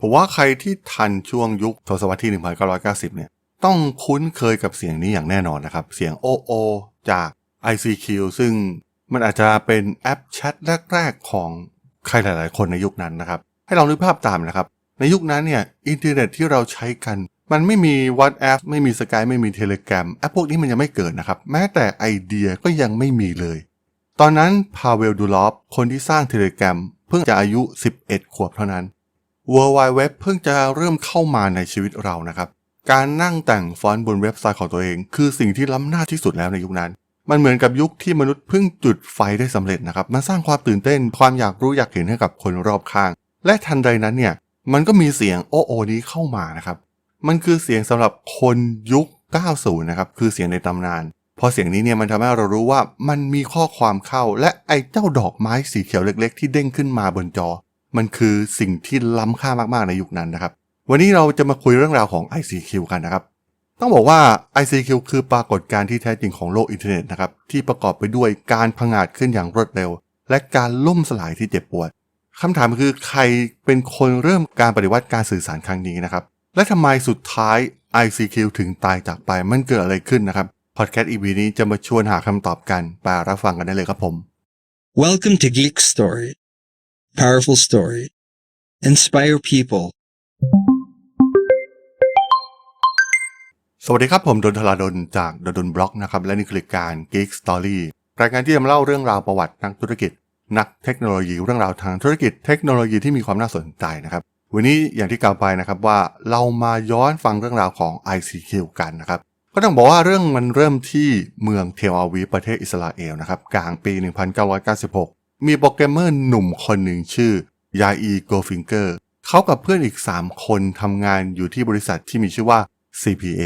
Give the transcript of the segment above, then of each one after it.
ผมว่าใครที่ทันช่วงยุคทศวรรษที่ 1990 เนี่ย ต้องคุ้นเคยกับเสียงนี้อย่างแน่นอนนะครับ เสียง OO จาก ICQ ซึ่งมันอาจจะเป็นแอปแชทแรก ๆ ของใครหลาย ๆ คนในยุคนั้นนะครับ ให้ลองนึกภาพตามนะครับ ในยุคนั้นเนี่ยอินเทอร์เน็ตที่เราใช้กัน มันไม่มี WhatsApp ไม่มีสกายไม่มี Telegram แอปพวกนี้มันยังไม่เกิดนะครับ แม้แต่ไอเดียก็ยังไม่มีเลย ตอนนั้นพาเวลดูลอฟคนที่สร้าง Telegram เพิ่งจะอายุ 11 ขวบเท่านั้น World Wide Web เพิ่งจะเริ่มเข้ามาในชีวิตเรานะครับ การนั่งแต่งฟอนต์บนเว็บไซต์ของตัวเอง คือสิ่งที่ล้ำหน้าที่สุดแล้วในยุคนั้น มันเหมือนกับยุคที่มนุษย์เพิ่งจุดไฟได้สำเร็จนะครับ มันสร้างความตื่นเต้น ความอยากรู้อยากเห็นให้กับคนรอบข้าง และทันใดนั้นเนี่ย มันก็มีเสียงโอโอนี้เข้ามานะครับ มันคือเสียงสำหรับคนยุค 90 นะครับ คือเสียงในตำนาน พอเสียงนี้เนี่ยมันทำให้เรารู้ว่ามันมีข้อความเข้า และไอ้เจ้าดอกไม้สีเขียวเล็ก ๆ ที่เด้งขึ้นมาบนจอ มันคือสิ่งที่ล้ำค่ามากๆในยุคนั้นนะครับ วันนี้เราจะมาคุยเรื่องราวของ ICQ กันนะครับ ต้องบอกว่า ICQ คือปรากฏการณ์ที่แท้จริงของโลกอินเทอร์เน็ตนะครับที่ประกอบไปด้วยการผงาดขึ้นอย่างรวดเร็ว และการล่มสลายที่เจ็บปวดคำถามคือใครเป็นคนเริ่มการปฏิวัติการสื่อสารครั้งนี้นะครับ และทำไมสุดท้าย ICQ ถึงตายจากไปมันเกิดอะไรขึ้นนะครับพอดแคสต์ EP นี้จะมาชวนหาคำตอบกันไปรับฟังกันได้เลยครับผม Welcome to Geek Story. Powerful story. Inspire people. สวัสดีครับ ผมดนทลาดนจากดนบล็อกนะครับ และนี่คือรายการ Geek Story รายการที่จะมาเล่าเรื่องราวประวัตินักธุรกิจ นักเทคโนโลยีเรื่องราวทางธุรกิจ เทคโนโลยีที่มีความน่าสนใจนะครับ วันนี้อย่างที่กล่าวไปนะครับว่าเรามาย้อนฟังเรื่องราวของ ICQ กันนะครับก็ต้องบอกว่าเรื่องมันเริ่มที่เมืองเทลอาวีประเทศอิสราเอลนะครับกลางปี 1996 มีโปรแกรมเมอร์หนุ่มคนหนึ่งชื่อยาอีโกฟิงเกอร์เขากับเพื่อนอีก 3 คนทำงานอยู่ที่บริษัทที่มีชื่อว่า CPA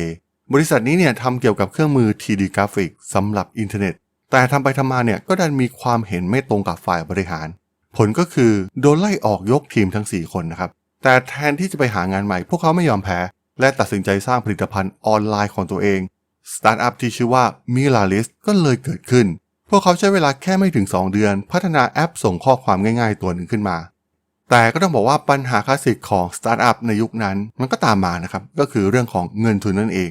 บริษัทนี้เนี่ยทำเกี่ยวกับเครื่องมือ 3D กราฟิกสำหรับอินเทอร์เน็ต แต่ทำไปทำมาเนี่ยก็ดันมีความเห็นไม่ตรงกับฝ่ายบริหาร ผลก็คือโดนไล่ออกยกทีมทั้ง 4 คนนะครับ แต่แทนที่จะไปหางานใหม่ พวกเขาไม่ยอมแพ้ และตัดสินใจสร้างผลิตภัณฑ์ออนไลน์ของตัวเองสตาร์ทอัพที่ชื่อว่า Miralis ก็เลยเกิดขึ้น วกเขาใช้เวลาแค่ไม่ถึง 2 เดือน พัฒนาแอปส่งข้อความง่ายๆตัวหนึ่งขึ้นมา แต่ก็ต้องบอกว่าปัญหาคลาสสิกของสตาร์ทอัพในยุคนั้นมันก็ตามมานะครับ ก็คือเรื่องของเงินทุนนั่นเอง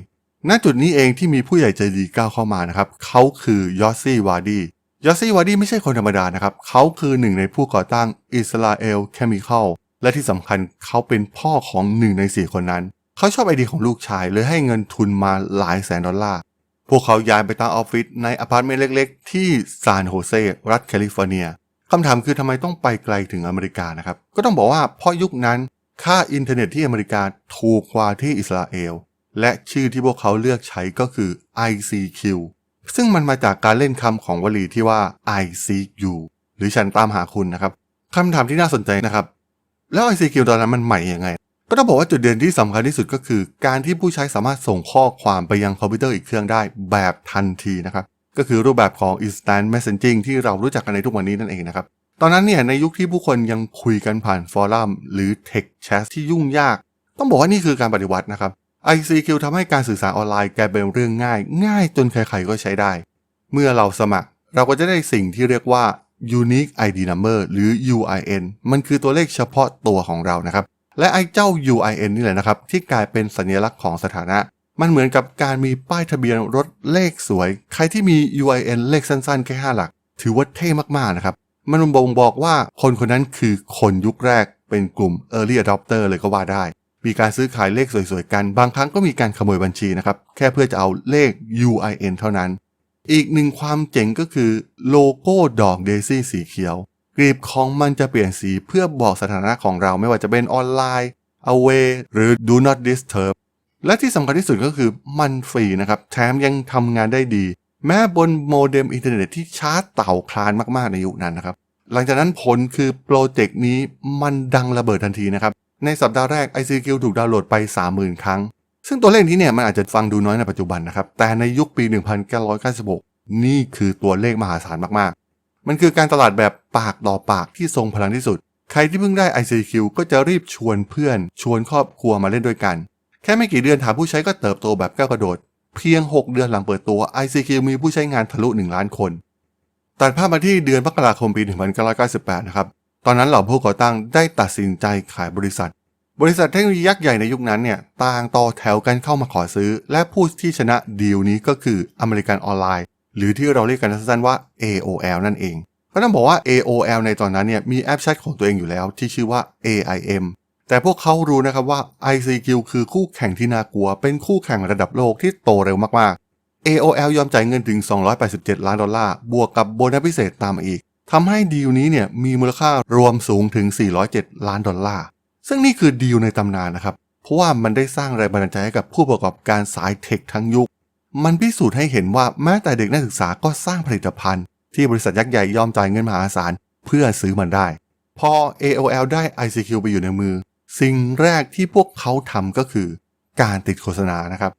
ณ จุดนี้เองที่มีผู้ใหญ่ใจดีก้าวเข้ามานะครับ เขาคือยอสซี่วาดียอสซี่วาดีไม่ใช่คนธรรมดานะครับ เขาคือหนึ่งในผู้ก่อตั้งอิสราเอลเคมีคอลและที่สำคัญเขาเป็นพ่อของหนึ่งในสี่คนนั้น เขาชอบไอเดียของลูกชายเลยให้เงินทุนมาหลายแสนดอลลาร์ พวกเขาย้ายไปตั้งออฟฟิศในอพาร์ตเมนต์เล็กๆ ที่ซานโฮเซรัฐแคลิฟอร์เนียคำถามคือทำไมต้องไปไกลถึงอเมริกานะครับ ก็ต้องบอกว่าเพราะยุคนั้นค่าอินเทอร์เน็ตที่อเมริกาถูกกว่าที่อิสราเอล และชื่อที่พวกเขาเลือกใช้ก็คือ ICQ ซึ่งมันมาจากการเล่นคำของวลีที่ว่า I seek you หรือฉันตามหาคุณนะครับคำถามที่น่าสนใจนะครับ แล้ว ICQ ตอนนั้นมันใหม่ยังไง ก็ต้องบอกว่าจุดเด่นที่สำคัญที่สุดก็คือ การที่ผู้ใช้สามารถส่งข้อความไปยังคอมพิวเตอร์อีกเครื่องได้แบบทันทีนะครับก็คือรูปแบบของ instant messaging ที่เรารู้จักกันในทุกวันนี้นั่นเองนะครับตอนนั้นเนี่ยในยุคที่ผู้คนยังคุยกันผ่านฟอรัมหรือ text chat ที่ยุ่งยาก ต้องบอกว่านี่คือการปฏิวัตินะครับ ICQ ทำให้การสื่อสารออนไลน์กลายเป็นเรื่องง่าย ง่ายจนใครๆก็ใช้ได้ เมื่อเราสมัคร เราก็จะได้สิ่งที่เรียกว่า unique ID number หรือ UIN มันคือตัวเลขเฉพาะตัวของเรานะครับ และไอ้เจ้า UIN นี่แหละนะครับ ที่กลายเป็นสัญลักษณ์ของสถานะ มันเหมือนกับการมีป้ายทะเบียนรถเลขสวย ใครที่มี UIN เลขสั้นๆ แค่ 5 หลัก ถือว่าเท่มากๆนะครับ มันบ่งบอกว่าคนคนนั้นคือคนยุคแรกเป็นกลุ่ม Early Adopter เลยก็ว่าได้ มีการซื้อขายเลขสวยๆ กัน บางครั้งก็มีการขโมยบัญชีนะครับ แค่เพื่อจะเอาเลข UIN เท่านั้น อีกหนึ่งความเจ๋งก็คือโลโก้ดอกเดซี่สีเขียว กรีบของมันจะเปลี่ยนสีเพื่อบอกสถานะของเราไม่ว่าจะเป็นออนไลน์ away หรือ do not disturb และที่สำคัญที่สุดก็คือมันฟรีนะครับ แถมยังทำงานได้ดี แม้บนโมเด็มอินเทอร์เน็ตที่ชาร์จเต่าคลานมากๆในยุคนั้นนะครับ หลังจากนั้นผลคือโปรเจกต์นี้มันดังระเบิดทันทีนะครับ ในสัปดาห์แรก ICQ ถูกดาวน์โหลดไป 30,000 ครั้ง ซึ่งตัวเลขนี้เนี่ยมันอาจจะฟังดูน้อยในปัจจุบันนะครับ แต่ในยุคปี 1996 นี่คือตัวเลขมหาศาลมากๆ มันคือการตลาดแบบปากต่อปากที่ทรงพลังที่สุด ใครที่เพิ่งได้ ICQ ก็จะรีบชวนเพื่อน ชวนครอบครัวมาเล่นด้วยกัน แค่ไม่กี่เดือนฐานผู้ใช้ก็เติบโตแบบก้าวกระโดด เพียง 6 เดือนหลังเปิดตัว ICQ มีผู้ใช้งานทะลุ 1 ล้านคน ตัดภาพมาที่เดือนมกราคมปี 1998 นะครับ ตอนนั้นเหล่าผู้ก่อตั้งได้ตัดสินใจขายบริษัท บริษัทเทคโนโลยียักษ์ใหญ่ในยุคนั้นเนี่ยต่างต่อแถวกันเข้ามาขอซื้อ และผู้ที่ชนะดีลนี้ก็คืออเมริกันออนไลน์ หรือที่เราเรียกกันสั้นๆว่า AOL นั่นเองก็ต้องบอกว่า AOL ในตอนนั้นเนี่ยมีแอปแชทของตัวเองอยู่แล้วที่ชื่อว่า AIM แต่พวกเขารู้นะครับว่า ICQ คือคู่แข่งที่น่ากลัว เป็นคู่แข่งระดับโลกที่โตเร็วมากๆ AOL ยอมจ่ายเงินถึง 287 ล้านดอลลาร์ บวกกับโบนัสพิเศษตามมาอีกทำให้ดีลนี้เนี่ยมีมูลค่ารวมสูงถึง 407 ล้านดอลลาร์ ซึ่งนี่คือดีลในตำนานนะครับ เพราะว่ามันได้สร้างแรงบันดาลใจให้กับผู้ประกอบการสายเทคทั้งยุค มันพิสูจน์ให้เห็นว่าแม้แต่เด็กนักศึกษาก็สร้างผลิตภัณฑ์ ที่บริษัทยักษ์ใหญ่ยอมจ่ายเงินมหาศาลเพื่อซื้อมันได้ พอ AOL ได้ ICQ ไปอยู่ในมือ สิ่งแรกที่พวกเขาทำก็คือ การติดโฆษณานะครับ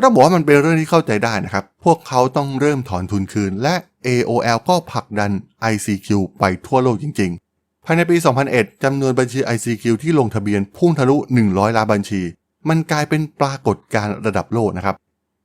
เราบอกว่ามันเป็นเรื่องที่เข้าใจได้นะครับ พวกเขาต้องเริ่มถอนทุนคืน และ AOL ก็ผลักดัน ICQ ไปทั่วโลกจริง ๆ ภายในปี 2001 จำนวนบัญชี ICQ ที่ลงทะเบียนพุ่งทะลุ 100 ล้านบัญชี มันกลายเป็นปรากฏการณ์ระดับโลกนะครับ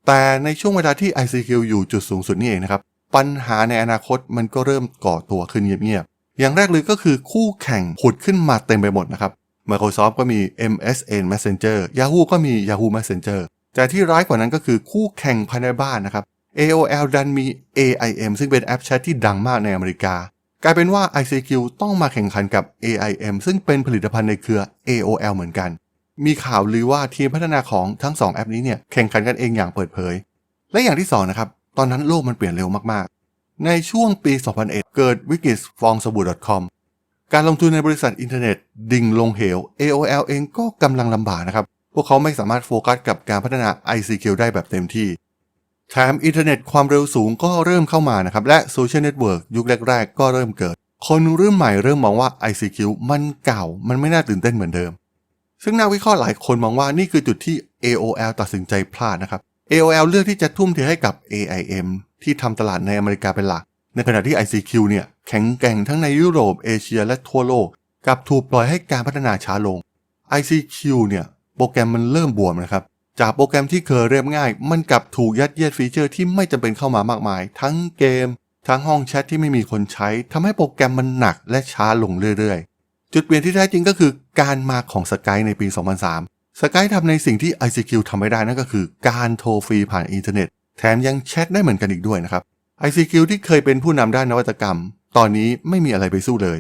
แต่ในช่วงเวลาที่ ICQ อยู่จุดสูงสุดนี่เองนะครับ ปัญหาในอนาคตมันก็เริ่มก่อตัวขึ้นเงียบๆ อย่างแรกเลยก็คือคู่แข่งผุดขึ้นมาเต็มไปหมดนะครับ Microsoft ก็มี MSN Messenger Yahoo ก็มี Yahoo Messenger แต่ที่ร้ายกว่านั้นก็คือคู่แข่งภายในบ้านนะครับ AOL ดันมี AIM ซึ่งเป็นแอปแชทที่ดังมากในอเมริกา กลายเป็นว่า ICQ ต้องมาแข่งขันกับ AIM ซึ่งเป็นผลิตภัณฑ์ในเครือ AOL เหมือนกัน มีข่าวลือว่าทีมพัฒนาของทั้ง 2 แอปนี้เนี่ยแข่งขันกันเองอย่างเปิดเผย และอย่างที่2นะครับตอนนั้นโลกมันเปลี่ยนเร็วมากๆ ในช่วงปี 2001 เกิดวิกฤตฟองสบู่ .com การลงทุนในบริษัทอินเทอร์เน็ต ดิ่งลงเหว AOL เองก็กำลังลำบากนะครับ พวกเขาไม่สามารถโฟกัสกับการพัฒนา ICQ ได้แบบเต็มที่แถมอินเทอร์เน็ตความเร็วสูงก็เริ่มเข้ามานะครับ และโซเชียลเน็ตเวิร์กยุคแรก ๆ ก็เริ่มเกิด คนรุ่นใหม่เริ่มมองว่า ICQ มันเก่า มันไม่น่าตื่นเต้นเหมือนเดิม ซึ่งนักวิเคราะห์หลายคนมองว่านี่คือจุดที่ AOL ตัดสินใจพลาดนะครับ AOL เลือกที่จะทุ่มเทให้กับ AIM ที่ทำตลาดในอเมริกาเป็นหลัก ในขณะที่ ICQ เนี่ยแข็งแกร่งทั้งในยุโรปเอเชียและทั่วโลกกับถูกปล่อยให้การพัฒนาช้าลง ICQ เนี่ยโปรแกรมมันเริ่มบวมนะครับ จากโปรแกรมที่เคยเรียบง่าย มันกลับถูกยัดเยียดฟีเจอร์ที่ไม่จำเป็นเข้ามามากมาย ทั้งเกม ทั้งห้องแชทที่ไม่มีคนใช้ทำให้โปรแกรมมันหนักและช้าลงเรื่อยๆ จุดเปลี่ยนที่แท้จริงก็คือการมาของสกายในปี 2003สกายทำในสิ่งที่ ICQ ทำไม่ได้นั่นก็คือ การโทรฟรีผ่านอินเทอร์เน็ต แถมยังแชทได้เหมือนกันอีกด้วยนะครับ ICQ ที่เคยเป็นผู้นำด้านนวัตกรรม ตอนนี้ไม่มีอะไรไปสู้เลย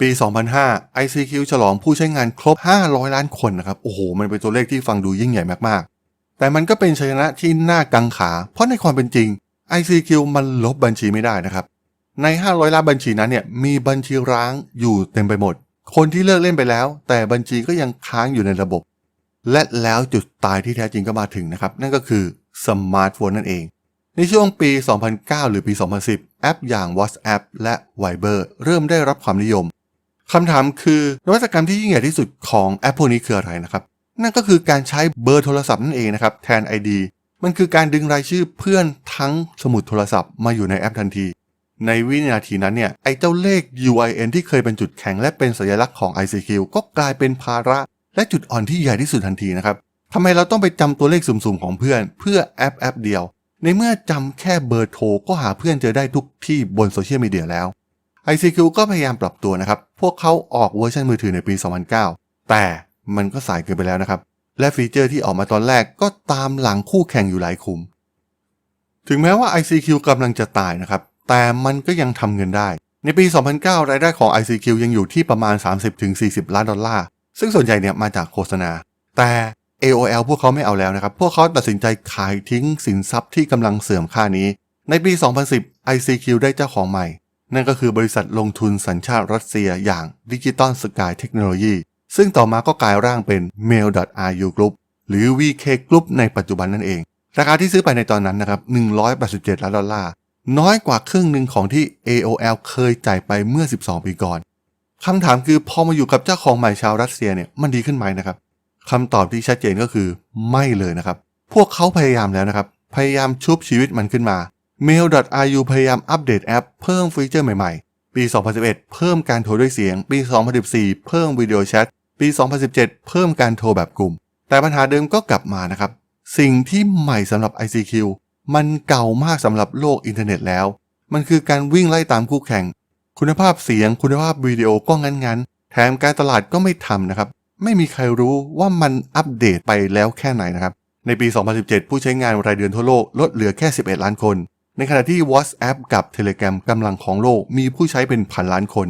ปี 2005 ICQ ฉลองผู้ใช้งานครบ 500 ล้านคนนะครับ โอ้โห มันเป็นตัวเลขที่ฟังดูยิ่งใหญ่มากๆ แต่มันก็เป็นชัยชนะที่น่ากังขา เพราะในความเป็นจริง ICQ มันลบบัญชีไม่ได้นะครับ ใน 500 ล้านบัญชีนั้นเนี่ย มีบัญชีร้างอยู่เต็มไปหมด คนที่เลิกเล่นไปแล้ว แต่บัญชีก็ยังค้างอยู่ในระบบ และแล้วจุดตายที่แท้จริงก็มาถึงนะครับ นั่นก็คือสมาร์ทโฟนนั่นเอง ในช่วงปี 2009 หรือปี 2010 แอปอย่าง WhatsApp และ Viber เริ่มได้รับความนิยมคำถามคือนวัตกรรมที่ยิ่งใหญ่ที่สุดของแอปพวกนี้คืออะไรนะครับ นั่นก็คือการใช้เบอร์โทรศัพท์นั่นเองนะครับแทน ID มันคือการดึงรายชื่อเพื่อนทั้งสมุดโทรศัพท์มาอยู่ในแอปทันที ในวินาทีนั้นเนี่ยไอ้เจ้าเลข UIN ที่เคยเป็นจุดแข็งและเป็นสัญลักษณ์ของ ICQ ก็กลายเป็นภาระ และจุดอ่อนที่ใหญ่ที่สุดทันทีนะครับทำไมเราต้องไปจำตัวเลขสุ่มๆของเพื่อน เพื่อแอปแอปเดียว ในเมื่อจำแค่เบอร์โทรก็หาเพื่อนเจอได้ทุกที่บนโซเชียลมีเดียแล้ว ICQ ก็พยายามปรับตัวนะครับ พวกเขาออกเวอร์ชันมือถือในปี 2009 แต่มันก็สายเกินไปแล้วนะครับ และฟีเจอร์ที่ออกมาตอนแรกก็ตามหลังคู่แข่งอยู่หลายคุม ถึงแม้ว่า ICQ กำลังจะตายนะครับ แต่มันก็ยังทำเงินได้ ในปี 2009 รายได้ของ ICQ ยังอยู่ที่ประมาณ 30-40 ล้านดอลลาร์ ซึ่งส่วนใหญ่เนี่ยมาจากโฆษณา แต่ AOL พวกเขาไม่เอาแล้วนะครับ พวกเขาตัดสินใจขายทิ้งสินทรัพย์ที่กำลังเสื่อมค่านี้ ในปี 2010 ICQ ได้เจ้าของใหม่ นั่นก็คือบริษัทลงทุนสัญชาติรัสเซียอย่าง Digital Sky Technology ซึ่งต่อมาก็กลายร่างเป็น Mail.ru Group หรือ VK Group ในปัจจุบันนั่นเอง ราคาที่ซื้อไปในตอนนั้นนะครับ 187 ล้านดอลลาร์ น้อยกว่าครึ่งหนึ่งของที่ AOL เคยจ่ายไปเมื่อ 12 ปีก่อนคำถามคือพอมาอยู่กับเจ้าของใหม่ชาวรัสเซียเนี่ยมันดีขึ้นไหมนะครับคำตอบที่ชัดเจนก็คือไม่เลยนะครับ พวกเขาพยายามแล้วนะครับ พยายามชุบชีวิตมันขึ้นมา Mail.ru พยายามอัปเดตแอปเพิ่มฟีเจอร์ใหม่ๆ ปี 2011 เพิ่มการโทรด้วยเสียง ปี 2014 เพิ่มวิดีโอแชท ปี 2017 เพิ่มการโทรแบบกลุ่ม แต่ปัญหาเดิมก็กลับมานะครับ สิ่งที่ใหม่สำหรับ ICQ มันเก่ามากสำหรับโลกอินเทอร์เน็ตแล้ว มันคือการวิ่งไล่ตามคู่แข่ง คุณภาพเสียงคุณภาพวิดีโอก็งั้นๆ แถมการตลาดก็ไม่ทำนะครับ ไม่มีใครรู้ว่ามันอัปเดตไปแล้วแค่ไหนนะครับ ในปี 2017 ผู้ใช้งานรายเดือนทั่วโลกลดเหลือแค่ 11 ล้านคน ในขณะที่ WhatsApp กับ Telegram กำลังของโลกมีผู้ใช้เป็นพันล้านคน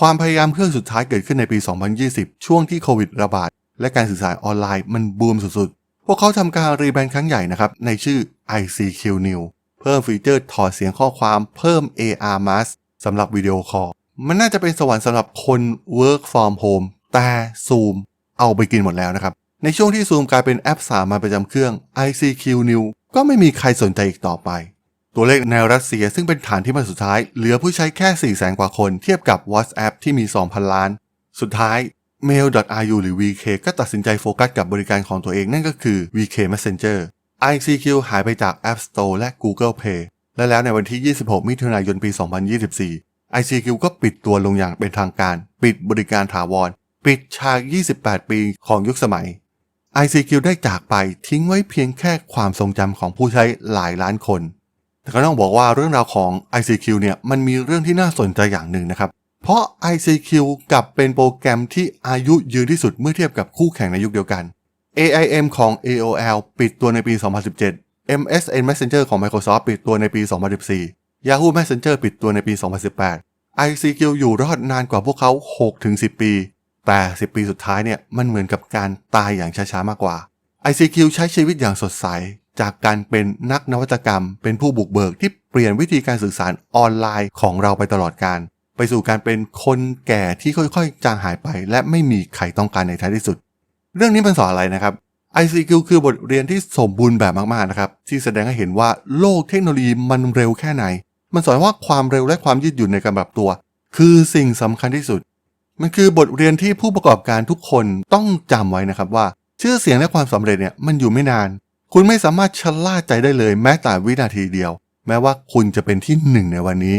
ความพยายามเครื่องสุดท้ายเกิดขึ้นในปี 2020 ช่วงที่โควิดระบาดและการสื่อสารออนไลน์มันบูมสุด พวกเขาทำการรีแบรนด์ครั้งใหญ่นะครับ ในชื่อ ICQ New เพิ่มฟีเจอร์ถอดเสียงข้อความเพิ่ม AR Mask สำหรับวิดีโอคอลมันน่าจะเป็นสวรรค์สำหรับคน work from home แต่ Zoom เอาไปกินหมดแล้วนะครับ ในช่วงที่ Zoom กลายเป็นแอปสามัญประจำเครื่อง ICQ New ก็ไม่มีใครสนใจอีกต่อไป ตัวเลขในรัสเซียซึ่งเป็นฐานที่มันสุดท้าย เหลือผู้ใช้แค่ 4 0 0แสนกว่าคน เทียบกับ WhatsApp ที่มี 2,000 ล้าน สุดท้าย mail.ru หรือ VK ก็ตัดสินใจโฟกัสกับบริการของตัวเองนั่นก็คือ VK Messenger ICQ หายไปจาก App Store และ Google Play และแล้วในวันที่ 26 มิถุนายน ปี 2024 ICQ ก็ปิดตัวลงอย่างเป็นทางการ ปิดบริการถาวร ปิดฉาก 28 ปีของยุคสมัย ICQ ได้จากไปทิ้งไว้เพียงแค่ความทรงจำของผู้ใช้หลายล้านคน แต่ก็ต้องบอกว่าเรื่องราวของ ICQ เนี่ยมันมีเรื่องที่น่าสนใจอย่างหนึ่งนะครับ เพราะ ICQ กลับเป็นโปรแกรมที่อายุยืนที่สุดเมื่อเทียบกับคู่แข่งในยุคเดียวกัน AIM ของ AOL ปิดตัวในปี 2017 MSN Messenger ของ Microsoft ปิดตัวในปี 2014 Yahoo Messenger ปิดตัวในปี 2018 ICQ อยู่รอดนานกว่าพวกเขา 6-10 ปี แต่ 10 ปีสุดท้ายเนี่ยมันเหมือนกับการตายอย่างช้าๆ มากกว่า ICQ ใช้ชีวิตอย่างสดใส จากการเป็นนักนวัตกรรม เป็นผู้บุกเบิกที่เปลี่ยนวิธีการสื่อสารออนไลน์ของเราไปตลอดการ ไปสู่การเป็นคนแก่ที่ค่อยๆ จางหายไป และไม่มีใครต้องการในท้ายที่สุด เรื่องนี้มันสอนอะไรนะครับ ICQ คือบทเรียนที่สมบูรณ์แบบมากๆนะครับที่แสดงให้เห็นว่าโลกเทคโนโลยีมันเร็วแค่ไหน มันสอนว่าความเร็วและความยืดหยุ่นในการปรับตัว คือสิ่งสำคัญที่สุด มันคือบทเรียนที่ผู้ประกอบการทุกคนต้องจำไว้นะครับว่า ชื่อเสียงและความสำเร็จเนี่ยมันอยู่ไม่นาน คุณไม่สามารถชะล่าใจได้เลยแม้แต่วินาทีเดียว แม้ว่าคุณจะเป็นที่หนึ่งในวันนี้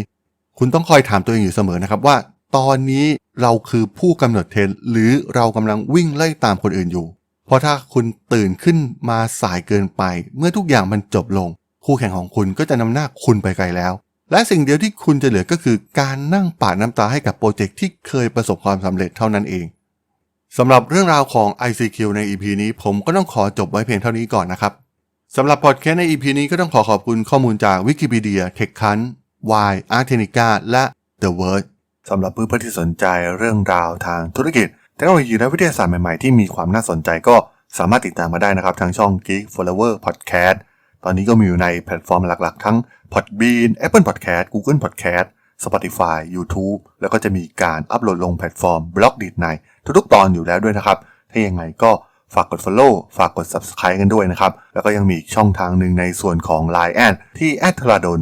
คุณต้องคอยถามตัวเองอยู่เสมอนะครับว่า ตอนนี้เราคือผู้กำหนดเทรนหรือเรากำลังวิ่งไล่ตามคนอื่นอยู่ เพราะถ้าคุณตื่นขึ้นมาสายเกินไป เมื่อทุกอย่างมันจบลง คู่แข่งของคุณก็จะนำหน้าคุณไปไกลแล้ว และสิ่งเดียวที่คุณจะเหลือก็คือการนั่งปาดน้ำตาให้กับโปรเจกต์ที่เคยประสบความสำเร็จเท่านั้นเองสำหรับเรื่องราวของ ICQ ใน EP นี้ผมก็ต้องขอจบไว้เพียงเท่านี้ก่อนนะครับสำหรับพอดแคสต์ใน EP นี้ก็ต้องขอขอบคุณข้อมูลจาก Wikipedia, TechCrunch, Y, Artenica และ The Word สำหรับเพื่อนๆที่สนใจเรื่องราวทางธุรกิจเทคโนโลยีและวิทยาศาสตร์ใหม่ๆที่มีความน่าสนใจก็สามารถติดตามมาได้นะครับทางช่อง Geek Flower Podcast ตอนนี้ก็มีอยู่ในแพลตฟอร์มหลักๆ ทั้ง Podbean Apple Podcast Google Podcast Spotify YouTube แล้วก็จะมีการอัปโหลดลงแพลตฟอร์ม b l o g d i t ในทุกๆ ตอนอยู่แล้วด้วยนะครับ ถ้ายังไงก็ฝากกด Follow ฝากกด Subscribe กันด้วยนะครับ แล้วก็ยังมีอีกช่องทางหนึ่งในส่วนของ Line แอดที่ a d t h r a d o n